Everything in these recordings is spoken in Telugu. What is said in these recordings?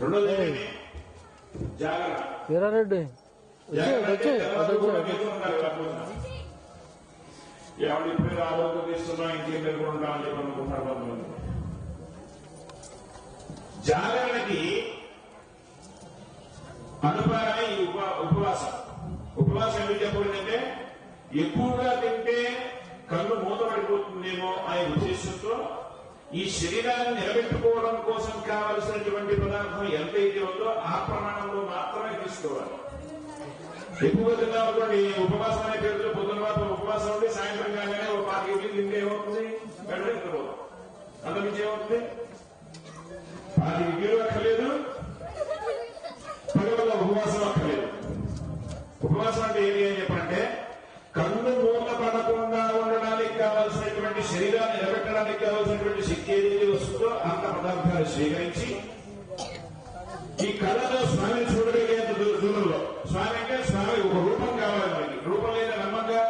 రెండోది? జాగ్రత్త. వీరారెడ్డి. వచ్చి ఎవరు ఇప్పుడు ఆరోగ్యం ఇంకేం అని చెప్పి అనుకుంటారు కొంతమంది జాగరణకి ఈ ఉప ఉపవాసం. ఉపవాసం ఎందుకు చెప్పబడిందంటే ఎక్కువగా తింటే కళ్ళు మూతపడిపోతుందేమో అనే ఉద్దేశంతో ఈ శరీరాన్ని నిలబెట్టుకోవడం కోసం కావలసినటువంటి పదార్థం ఎంతైతే ఉందో ఆ ప్రమాణంలో మాత్రమే తీసుకోవాలి. ఎక్కువగా తిన్నామనుకోండి ఉపవాసం అనే పేరుతో పొద్దున ఉపవాసం ఉండి సాయంత్రం కాగానే ఒక పాతి ఇడ్లీ తింటే ఏమవుతుంది? వెంటనే నిద్రపోతాం అంతమించి ఏమవుతుంది? పాతి ఇడ్లీలు అక్కర్లేదు. పగల ఉపవాసం అక్కర్లేదు. ఉపవాసం అంటే ఏంటి అని కావాల్సినటువంటి శక్తి ఏదైతే వస్తుందో అంత పదార్థాలు స్వీకరించి ఈ కళలో స్వామిని చూడగలిగేంత దూరంలో. స్వామి అంటే స్వామి ఒక రూపం కావాలి మనకి రూపం లేదా నమ్మకంగా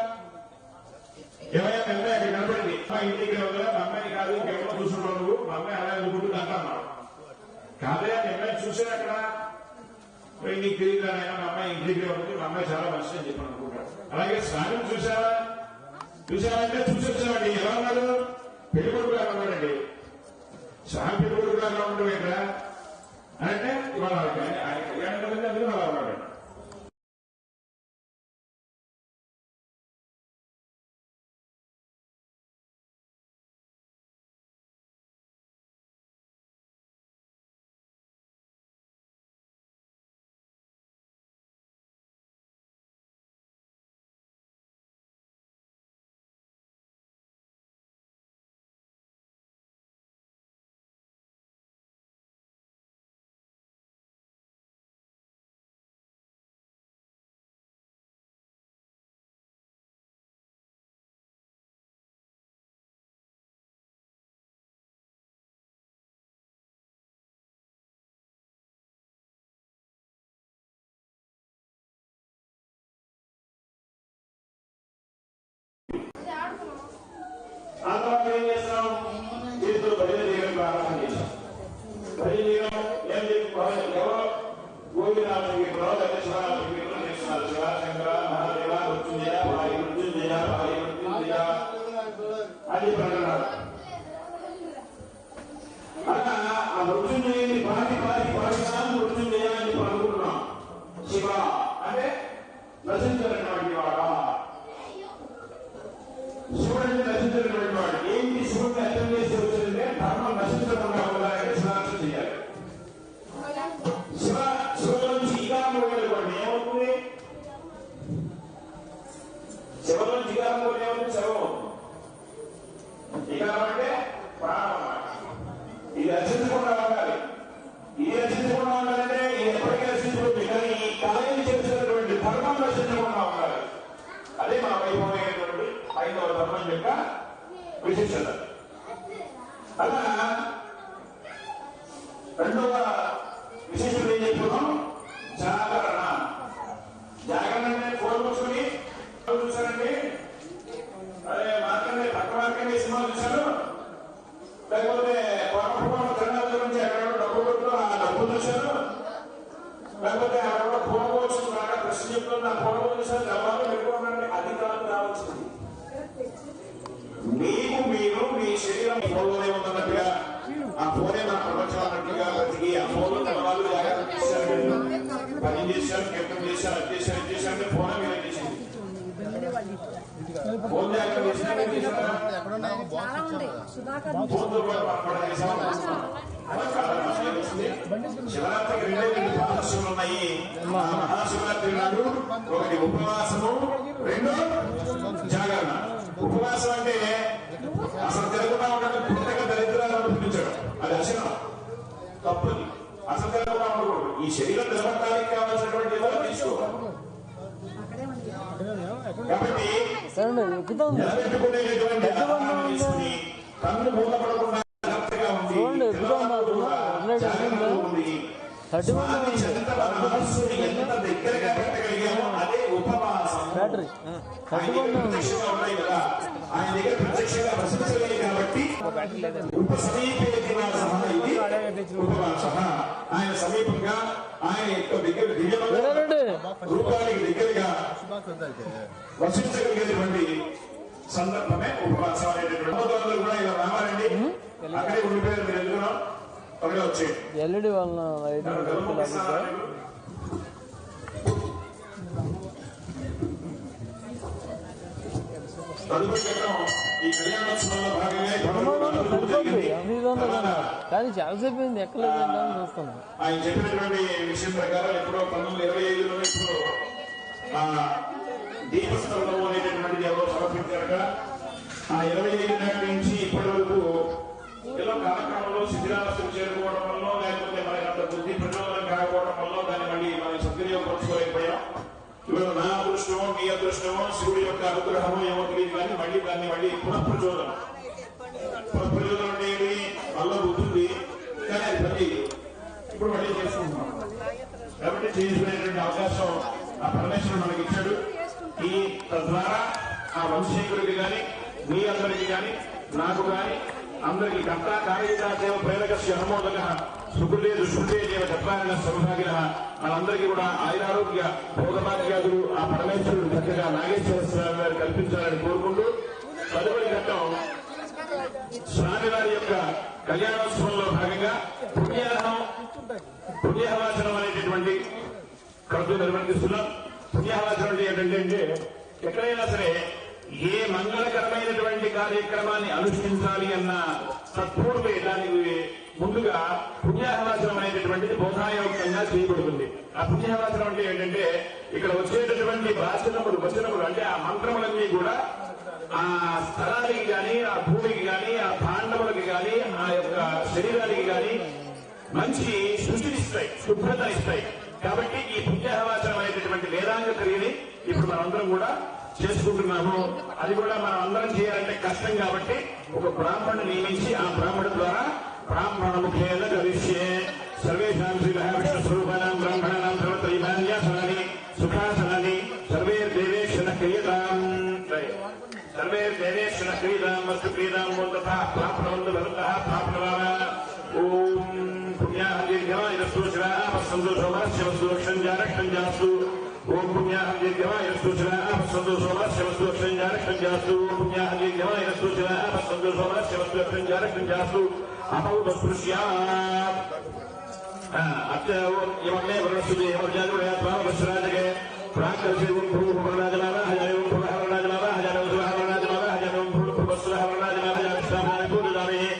ఎవరైనా వెళ్తే అక్కడ కనపడింది. మా ఇంటికి వెళ్ళా మా అమ్మాయి కాదు ఇంకెవరో చూసుకుంటావు నువ్వు. మా అమ్మాయి అలా అనుకుంటుంది అంటున్నావు కాదే మీ అమ్మాయి చూసాను అక్కడ? నీకు తెలియదు ఆయన మా అమ్మాయి ఇంటికి ఉంటుంది మా అమ్మాయి చాలా మంచిది అని చెప్పి అనుకుంటాడు. అలాగే స్వామిని చూసావా చూసావంటే చూసి వచ్చామండి ఎలా ఉన్నాడు? పెళ్ళి కొడుకు ఉన్నాడండి స్వామి పెళ్ళి కొడుకు ఉండడం ఇక్కడ అంటే ఇవాళ ఆయన ఆయన కళ్యాణం కదండి అందులో అలా ఉన్నాడు. శివరాత్రికి రెండే రెండు ఉన్నాయి మహాశివరాత్రి నాడు ఒకటి ఉపవాసము రెండు జాగరణ ఉపవాసం అంటే అసలు తిరగకుండా ఉండడం పుట్టక దరిద్రాలు అనిపించడం అది అశనం తప్పది అసలు తిరగకుండా ఉండకూడదు ఈ శరీరం నిలబడడానికి కావాల్సినటువంటి ఏదో తీసుకోవాలి కాబట్టి సరే పెట్టగలిగామో అదే ఉపవాసం బ్యాటరీ. ఉన్నాయి కదా. ఆయన సమీపంగా ఆయన యొక్క దగ్గర దివ్యమైన వీరారెడ్డి రూపానికి దగ్గరగా వసించగలిగేటువంటి సందర్భమే ఉపవాసం కూడా ఇలా రావాలండి. అక్కడే ఉండిపోయారు మీరు ఎందుకున్నాం వచ్చేయండి ఎల్ఈడి వలన కానీ చాలాసేపు అయింది ఎక్కలేదు అని చూస్తున్నాం. ఆయన చెప్పినటువంటి విషయం ప్రకారం ఎప్పుడో పంతొమ్మిది ఇరవై ఐదులో ఇప్పుడు ఆ అనేటటువంటిది ఎవరో సమర్పించారట. ఆ ఇరవై ఐదు నాటి నుంచి ఇప్పటి వరకు ఏదో కాలక్రమంలో శిథిరావస్థకు చేరుకోవడం వల్ల లేకపోతే మనకి అంత బుద్ధి ప్రచోదనం కాకపోవడం వల్ల దాన్ని మళ్ళీ మనం సద్వినియోగపరచుకోలేకపోయాం. ఇవాళ నా అదృష్టమో మీ అదృష్టమో శివుడి యొక్క అనుగ్రహమో ఏమో తెలియదు కానీ మళ్ళీ దాన్ని మళ్ళీ పునఃప్రచోదనం. పునఃప్రచోదనం అంటే ఏమి? వల్ల ఉంటుంది కానీ అది పని ఇప్పుడు మళ్ళీ చేసుకుంటున్నాం. కాబట్టి చేసుకునేటువంటి అవకాశం ఆ పరమేశ్వరుడు మనకి ఇచ్చాడు వంశీకుడికి కానీ మీ అందరికీ కానీ నాకు కానీ అందరికీ కర్త కార్యత దేవ ప్రేరకస్య అనుమోదక సుకులే దుష్కృతే దేవ చత్వారిన సౌభాగ్య మనందరికీ కూడా ఆరోగ్య భోగభాగ్యాదులు ఆ పరమేశ్వరుడు చక్కగా నాగేశ్వర స్వామి గారు కల్పించాలని కోరుకుంటూ తదుపరి ఘట్టం స్వామివారి యొక్క కళ్యాణోత్సవంలో భాగంగా పుణ్యాహం పుణ్యహవాచనం అనేటటువంటి కర్తూ నిర్వర్తిస్తున్నాం. పుణ్యహవాచనం అంటే ఏంటంటే అంటే ఎక్కడైనా సరే ఏ మంగళకరమైనటువంటి కార్యక్రమాన్ని అనుష్ఠించాలి అన్న సత్పూర్వే దానికి ముందుగా పుణ్యాహవాసనం అనేటటువంటిది బోధాయోక్తంగా చేయబడుతుంది. ఆ పుణ్యాహవాసనం అంటే ఏంటంటే ఇక్కడ వచ్చేటటువంటి వాచనములు వచనములు అంటే ఆ మంత్రములన్నీ కూడా ఆ స్థలానికి గాని ఆ భూమికి గాని ఆ పాండవులకి గాని ఆ యొక్క శరీరానికి గాని మంచి శుచినిస్తాయి శుభ్రత ఇస్తాయి కాబట్టి ఈ పుణ్యహవాచనం అనేటటువంటి వేదాంగ క్రియని ఇప్పుడు మనందరం కూడా చేసుకుంటున్నాము. అది కూడా మనం అందరం చేయాలంటే కష్టం కాబట్టి ఒక బ్రాహ్మణుని నియమించి ఆ బ్రాహ్మణు ద్వారా బ్రాహ్మణ ముఖేన గవిష్యే. సర్వేషాం శ్రీ మహావిష్ణు స్వరూపానాం బ్రాహ్మణానాం సర్వత్రైవాన్యాసనాని సుఖాసనాన్ని సర్వే దేవేశ్వర క్రియతాం సర్వే దేవేశ్వర క్రియతాం వస్తు క్రియతాం ప్రాప్తవంతు ప్రాప్నవంతు భవంత Punya Ahli Gerai Yastu Jala Ab Sandu Zola Syabas Dua Senjara Kenjastu Punya Ahli Gerai Yastu Jala Ab Sandu Zola Syabas Dua Senjara Kenjastu Apa untuk bersiap Ata Yaman Ne Berasudi Yaman ya Yaman Berserah juga. Perangkat Sibun Puh berada Jalara Hanya